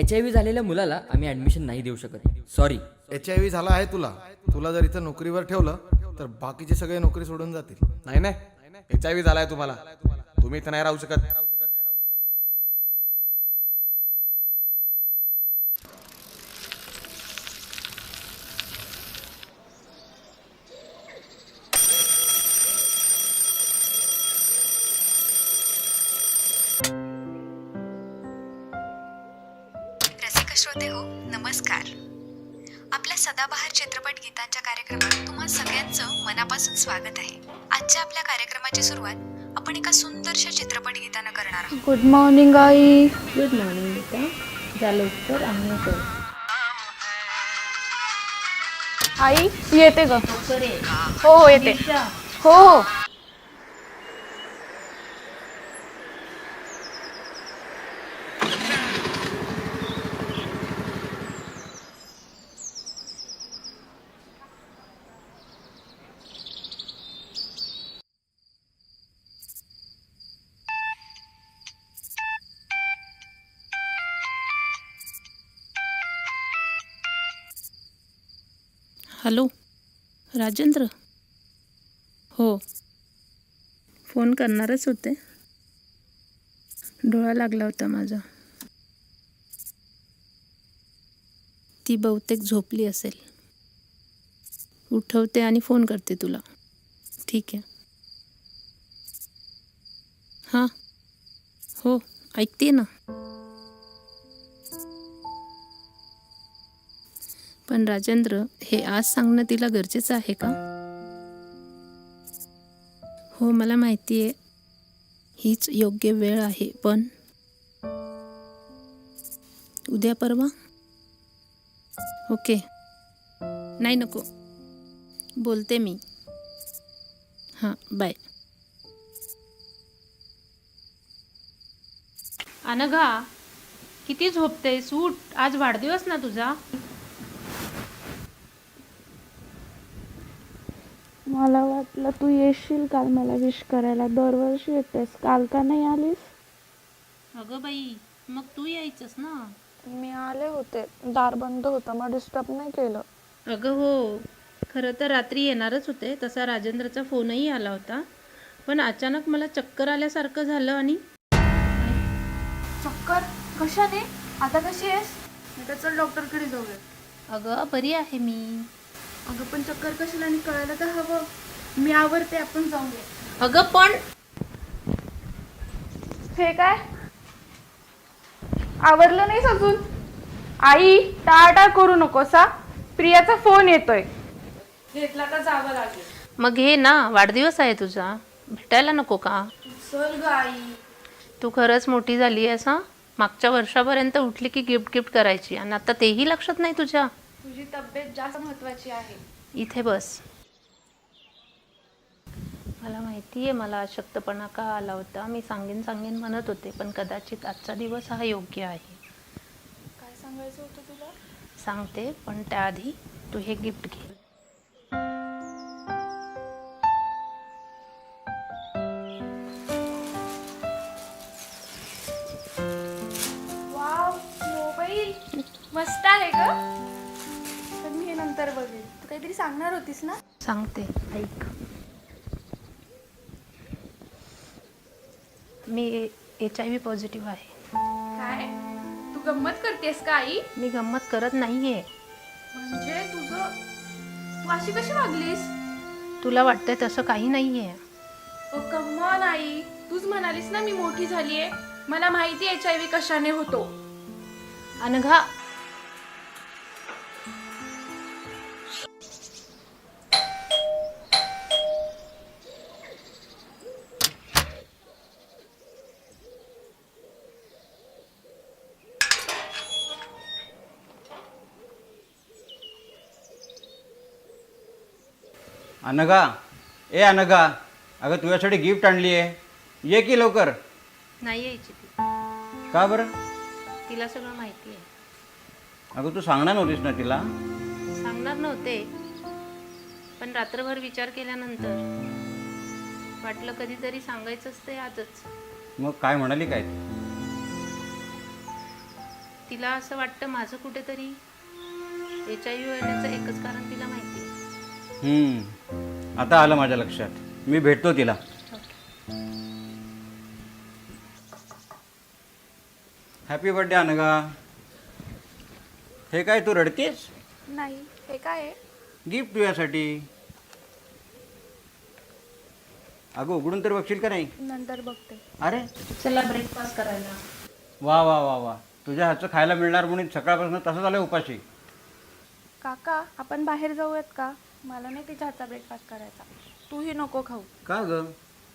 H I V झालेल्या मुलाला आम्ही ॲडमिशन नाही देऊ शकत. सॉरी एच आय व्ही झाला आहे तुला. तुला जर इथं नोकरीवर ठेवलं तर बाकीचे सगळे नोकरी सोडून जातील. नाही नाही. एच आय व्ही झालाय तुम्हाला. तुम्ही इथं नाही राहू शकत. श्रोते हो नमस्कार. आपल्या सदाबहार चित्रपट गीतांच्या कार्यक्रमात तुम्हा सगळ्यांचं मनापासून स्वागत आहे. आजच्या आपल्या कार्यक्रमाची सुरुवात आपण एका सुंदरशा चित्रपट गीतानं करणार आहोत. गुड मॉर्निंग आई. Good morning Geeta. झालं उत्तर आम्ही आई येते ग. हो हो येते. हो हो. हॅलो? राजेंद्र? हो. फोन करणारच होते. डोळा लागला होता माझा. ती बहुतेक झोपली असेल. उठवते आणि फोन करते तुला. ठीक आहे. हां. हो. ऐकते ना. पण राजेंद्र हे आज सांगणं तिला गरजेचं आहे का? हो मला माहिती आहे. हीच योग्य वेळ आहे पण उद्या परवा? ओके. नाही नको. बोलते मी. हां बाय. अनघा किती झोपते सूट आज वाढदिवस ना तुझा. मला वाटलं तू येशील काल मला विश करायला. दरवर्षी येतेस. काल का नाही आलीस? अगं बाई मग तू यायचंस ना? मी आले होते. दार बंद होतं मग डिस्टर्ब नाही केलं. अगं हो खरं तर रात्री येणारच होते. तसा राजेंद्रचा फोनही आला होता. पण अचानक मला चक्कर आल्यासारखं झालं आणि चक्कर? कशाने? आता कशी आहेस? आता चल डॉक्टरकडे जाऊया. अगं बरी आहे मी. अगं पण चक्कर कशाला आणि कळायला तर हवं. मी आवरते आपण जाऊया अगं पण हे काय? आवरलं नाहीस अजून? आई टाटा करू नकोस हा? प्रियाचा फोन येतोय. घेतला का जावं लागेल? मग हे ना वाढदिवस आहे तुझा. भेटायला नको का? चल ग आई. तू खरंच मोठी झाली आहेस हां? मागच्या वर्षापर्यंत उठली की गिफ्ट गिफ्ट करायची. आणि आता तेही लक्षात नाही तुझ्या? तुझी तब्येत जास्त महत्वाची आहे. इथे बस. मला माहिती आहे मला अशक्तपणा का आला होता? मी सांगेन सांगेन म्हणत होते पण कदाचित आजचा दिवस हा योग्य आहे. काय सांगायचं होतं तुला? सांगते पण त्याआधी तू हे गिफ्ट घे. काहीतरी सांगणार होतीस ना? सांगते ऐक. मी एच आय व्ही पॉझिटिव्ह आहे. काय? तू गंमत करतेस का आई? मी गंमत करत नाही आहे म्हणजे तुझं तू अशी कशी वागलीस? तुला वाटतंय तसं काही नाही आहे ओ कमॉन आई. तूच म्हणालीस ना मी मोठी झालीये. मला माहिती एच आय व्ही कशाने होतो. अनघा अनघा ए अनघा अगं तुझ्यासाठी गिफ्ट आणली आहे ये की लवकर. नाही यायची ती. का बरं? तिला सगळं माहिती आहे अगं तू सांगणार नव्हतीस ना तिला? सांगणार नव्हते. पण रात्रभर विचार केल्यानंतर वाटलं कधीतरी सांगायचंच ते आजच. मग काय म्हणाली काय? तिला असं वाटतं माझं कुठेतरी एच आय व्ही होण्याचं एकच कारण तिला माहिती हम्म. आता आलं माझ्या लक्षात. मी भेटतो तिला. हॅपी बर्थडे अनगा. हे काय तू रडतेस? नाही हे काय? आहे गिफ्ट तुझ्यासाठी. अगं उघडून तर बघशील का नाही? नंतर बघते. अरे? चला ब्रेकफास्ट करायला. वा वा वा वा. तुझ्या हातचं खायला मिळणार म्हणून सकाळपासून तसं झालं उपाशी. काका आपण बाहेर जाऊयात का? मला नाही तिच्या हातचा ब्रेकफास्ट करायचा. तूही नको खाऊ. का ग?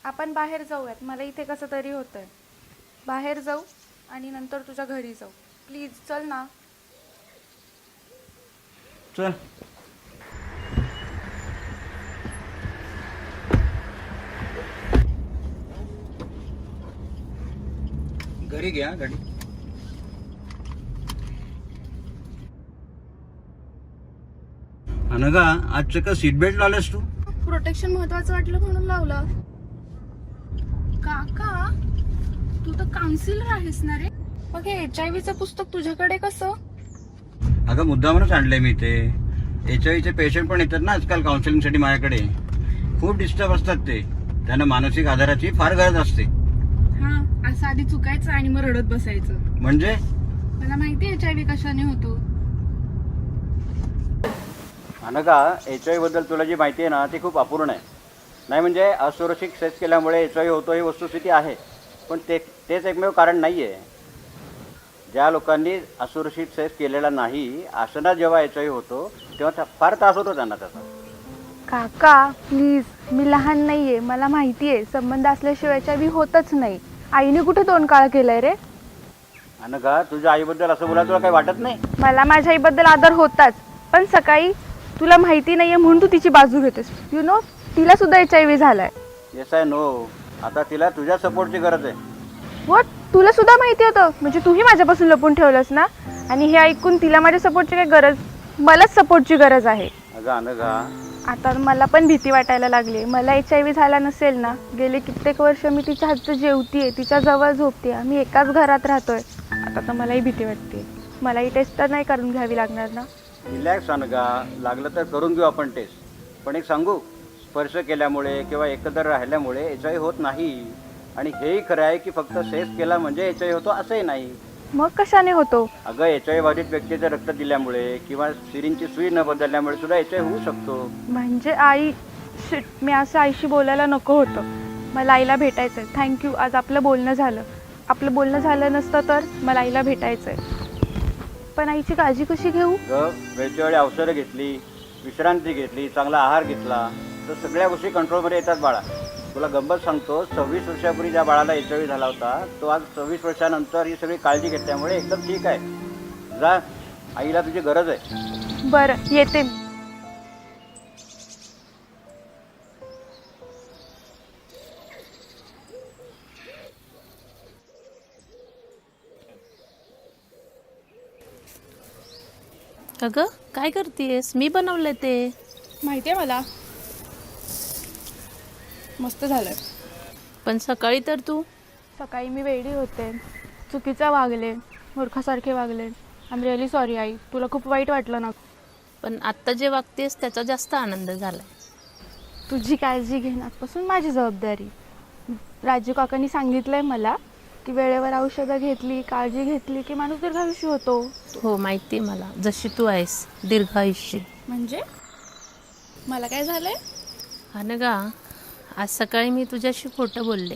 आपण बाहेर जाऊयात. मला इथे कसं तरी होतंय. बाहेर जाऊ आणि नंतर तुझ्या घरी जाऊ. प्लीज चल ना. चल. घरी घ्या गाडी अनगा आज चक्क सीट बेल्ट लावलेस तू? प्रोटेक्शन महत्वाचं वाटलं म्हणून लावलं. काका तू तर काउन्सिलर आहेस ना रे? मग हे एच आय व्हीचं पुस्तक तुझ्याकडे कसं? अगं मुद्दामूनच आणलंय मी ते. एच आय पेशंट पण येतात ना आजकाल काउन्सिलिंगसाठी माझ्याकडे. खूप डिस्टर्ब असतात ते. त्यांना मानसिक आधाराची फार गरज असते. हा असं आधी चुकायचं आणि मग रडत बसायचं. म्हणजे? मला माहिती एच आय व्ही कशाने होतो. अनका एच आयबद्दल तुला जी माहिती आहे ना ती खूप अपूर्ण आहे. नाही म्हणजे असुरक्षित सेक्स केल्यामुळे एच आय होतो ही वस्तुस्थिती आहे. पण ते तेच एकमेव कारण नाही आहे ज्या लोकांनी असुरक्षित सेक्स केलेला नाही असताना जेव्हा एच आय होतो तेव्हा फार त्रास होतो त्यांना त्याचा. काका प्लीज मी लहान नाहीये मला माहिती आहे संबंध असल्याशिवाय एच आय व्ही होतच नाही. आईने कुठे दोन काळ केलाय रे? अनका तुझ्या आईबद्दल असं बोलायला तुला काही वाटत नाही? मला माझ्या आईबद्दल आदर होताच पण सकाळी तुला माहिती नाहीये म्हणून तू तिची बाजू घेतेस. यु नो तिला सुद्धा एच आय व्ही झालाय. येस आय नो आता तिला तुझ्या सपोर्टची गरज आहे. वॉट तुला सुद्धा माहिती होतं. म्हणजे तूही माझ्यापासून लपून ठेवलंस ना? आणि हे ऐकून तिला माझ्या सपोर्टची काही गरज मलाच सपोर्टची गरज आहे. अगं अनघा आता मला पण भीती वाटायला लागली. मला एच आय व्ही झाला नसेल ना? गेले कित्येक वर्ष मी तिच्या हातचं जेवतीये तिच्या जवळ झोपते आम्ही एकाच घरात राहतोय. आता तर मलाही भीती वाटते मलाही टेस्ट तर नाही करून घ्यावी लागणार ना? रिलॅक्स अनगा. लागलं तर करून घेऊ आपण टेस्ट पण एक सांगू स्पर्श केल्यामुळे किंवा एकत्र राहिल्यामुळे एच आय होत नाही. आणि हेही खरं आहे की फक्त सेक्स केला म्हणजे एच आय होतो असंही नाही. मग कशाने होतो? अगं एच आय बाधित व्यक्तीचं रक्त दिल्यामुळे किंवा सिरिंजची सुई न बदलल्यामुळे सुद्धा एच आय होऊ शकतो. म्हणजे आई शिट मी असं आईशी बोलायला नको होतं. मला आईला भेटायचं आहे थँक्यू आज आपलं बोलणं झालं. आपलं बोलणं झालं नसतं तर मला आईला भेटायचं आहे पण आईची काळजी कशी घेऊ? ग वेळच्या वेळी औषधं घेतली विश्रांती घेतली चांगला आहार घेतला तर सगळ्या गोष्टी कंट्रोलमध्ये येतात बाळा. तुला गंमत सांगतो सव्वीस वर्षापूर्वी ज्या बाळाला एच आय झाला होता तो आज सव्वीस वर्षानंतर ही सगळी काळजी घेतल्यामुळे एकदम ठीक आहे. जा आईला तुझी गरज आहे. बरं येते मी. अगं काय करतेस? मी बनवलं ते. माहिती आहे मला. मस्त झालं पण सकाळी तर तू? सकाळी मी वेडी होते. चुकीचं वागले मूर्खासारखे वागले. आय एम रिअली सॉरी आई. तुला खूप वाईट वाटलं ना. पण आत्ता जे वागतेस त्याचा जास्त आनंद झालाय. तुझी काळजी घेण्यापासून माझी जबाबदारी. राजू काकांनी सांगितलंय मला की वेळेवर औषधं घेतली काळजी घेतली की माणूस दीर्घायुषी होतो? हो माहिती आहे मला. जशी तू आहेस दीर्घायुष्य. म्हणजे? मला काय झालंय? अनगा आज सकाळी मी तुझ्याशी खोटं बोलले.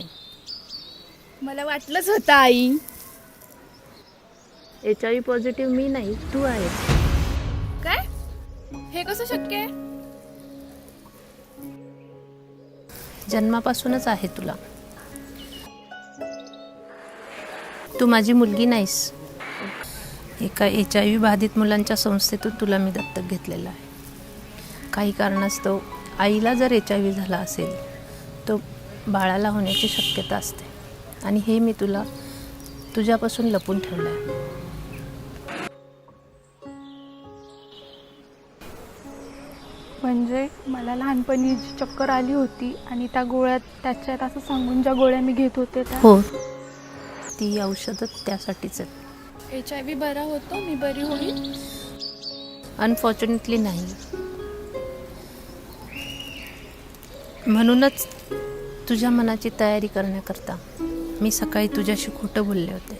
मला वाटलंच होतं आई. एच आय पॉझिटिव्ह मी नाही तू आहेस. काय? हे कसं शक्य आहे? जन्मापासूनच आहे तुला. तू माझी मुलगी नाहीस. एका एच आय व्ही बाधित मुलांच्या संस्थेतून तुला मी दत्तक घेतलेलं आहे. काही कारणास्तव आईला जर एच आय व्ही झाला असेल तो बाळाला होण्याची शक्यता असते. आणि हे मी तुला तुझ्यापासून लपून ठेवलं आहे म्हणजे मला लहानपणी जी चक्कर आली होती आणि त्या गोळ्यात त्याच्यात असं सांगून ज्या गोळ्या मी घेत होते त्या हो. ती औषधं त्यासाठीच आहेत. एच आय व्ही बरा होतो मी बरी होईल अनफॉर्च्युनेटली नाही. म्हणूनच तुझ्या मनाची तयारी करण्याकरता मी सकाळी तुझ्याशी खोटं बोलले होते.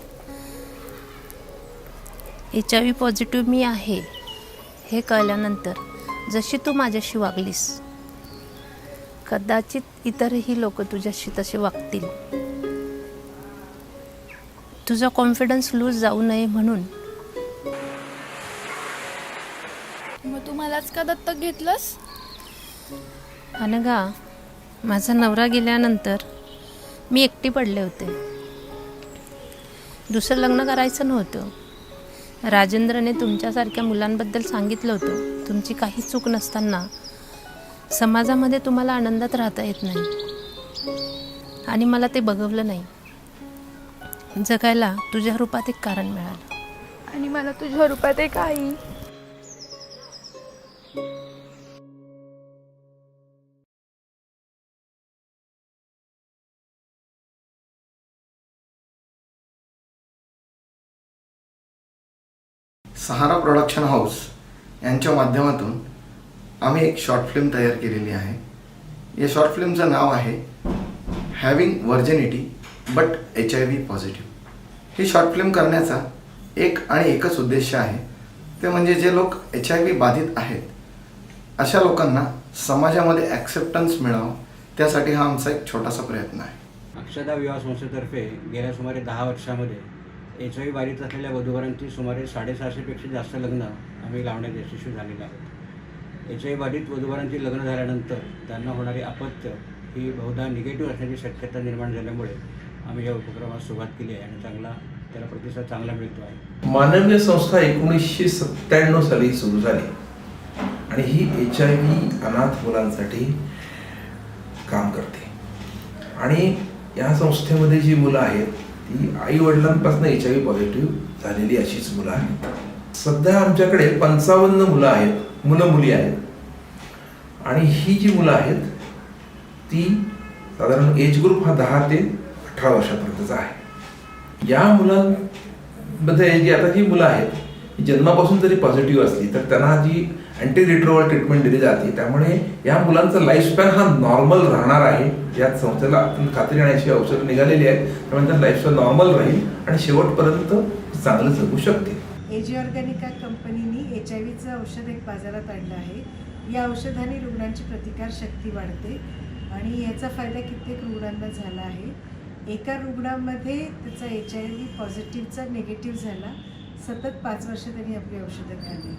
एच आय व्ही पॉझिटिव्ह मी आहे हे कळल्यानंतर जशी तू माझ्याशी वागलीस कदाचित इतरही लोक तुझ्याशी तसे वागतील. तुझा कॉन्फिडन्स लूज जाऊ नये म्हणून. मग तू मलाच का दत्तक घेतलंस? अनगा माझा नवरा गेल्यानंतर मी एकटी पडले होते. दुसरं लग्न करायचं नव्हतं. राजेंद्रने तुमच्यासारख्या मुलांबद्दल सांगितलं होतं. तुमची काही चूक नसताना समाजामध्ये तुम्हाला आनंदात राहता येत नाही. आणि मला ते बघवलं नाही. जगायला तुझ्या रूपात एक कारण मिळालं. आणि मला तुझ्या रूपात एक आई. सहारा प्रोडक्शन हाऊस यांच्या माध्यमातून आम्ही एक शॉर्ट फिल्म तयार केलेली आहे. या शॉर्ट फिल्मचं नाव आहे having virginity but H I V positive he short film करण्याचा एक आणि एकच उद्देश आहे. ते म्हणजे जे लोक एच आय व्ही बाधित आहेत अशा लोकांना समाजामध्ये ॲक्सेप्टन्स मिळावं त्यासाठी हा आमचा एक छोटासा प्रयत्न आहे. अक्षदा विवाह संस्थेतर्फे गेल्या सुमारे दहा वर्षामध्ये एच आय बाधित असलेल्या वधूवरांची सुमारे साडेसहाशेपेक्षा जास्त लग्न आम्ही लावण्यात यशस्वी झालेले आहोत. एच आय बाधित वधूवरांची लग्न झाल्यानंतर त्यांना होणारी अपत्य ही बहुधा निगेटिव्ह असण्याची शक्यता निर्माण झाल्यामुळे आम्ही या उपक्रमास सुरुवात केली आहे आणि चांगला त्याला प्रतिसाद चांगला मिळतो आहे. मानवीय संस्था एकोणीसशे सत्त्याण्णव साली सुरू झाली. आणि ही एच आय व्ही अनाथ मुलांसाठी काम करते. आणि या संस्थेमध्ये जी मुलं आहेत ती आई वडिलांपासून एच आय व्ही पॉझिटिव्ह झालेली अशीच मुलं आहेत. सध्या आमच्याकडे पंचावन्न मुलं आहेत मुलं मुली आहेत. आणि ही जी मुलं आहेत ती साधारण एज ग्रुप हा दहा ते अठरा वर्षापर्यंतचा आहे. या मुलांमध्ये जी आता जी मुलं आहेत जन्मापासून जरी पॉझिटिव्ह असली तर त्यांना जी अँटी रिट्रोवल ट्रीटमेंट दिली जाते त्यामुळे या मुलांचा लाईफस्पॅन हा नॉर्मल राहणार आहे. या संस्थेला खात्री आणण्याची औषधं निघालेली आहेत त्यामुळे त्यांना लाईफस्पॅन नॉर्मल राहील आणि शेवटपर्यंत चांगलं जगू शकतील. एजी ऑर्गॅनिका कंपनीने एच आय व्हीचं औषध एक बाजारात आणलं आहे. या औषधाने रुग्णांची प्रतिकारशक्ती वाढते आणि याचा फायदा कित्येक रुग्णांना झाला आहे. एका रुग्णामध्ये त्याचा एच आय व्ही पॉझिटिव्हचा निगेटिव्ह झाला. सतत पाच वर्ष त्यांनी आपली औषधं खाल्ली.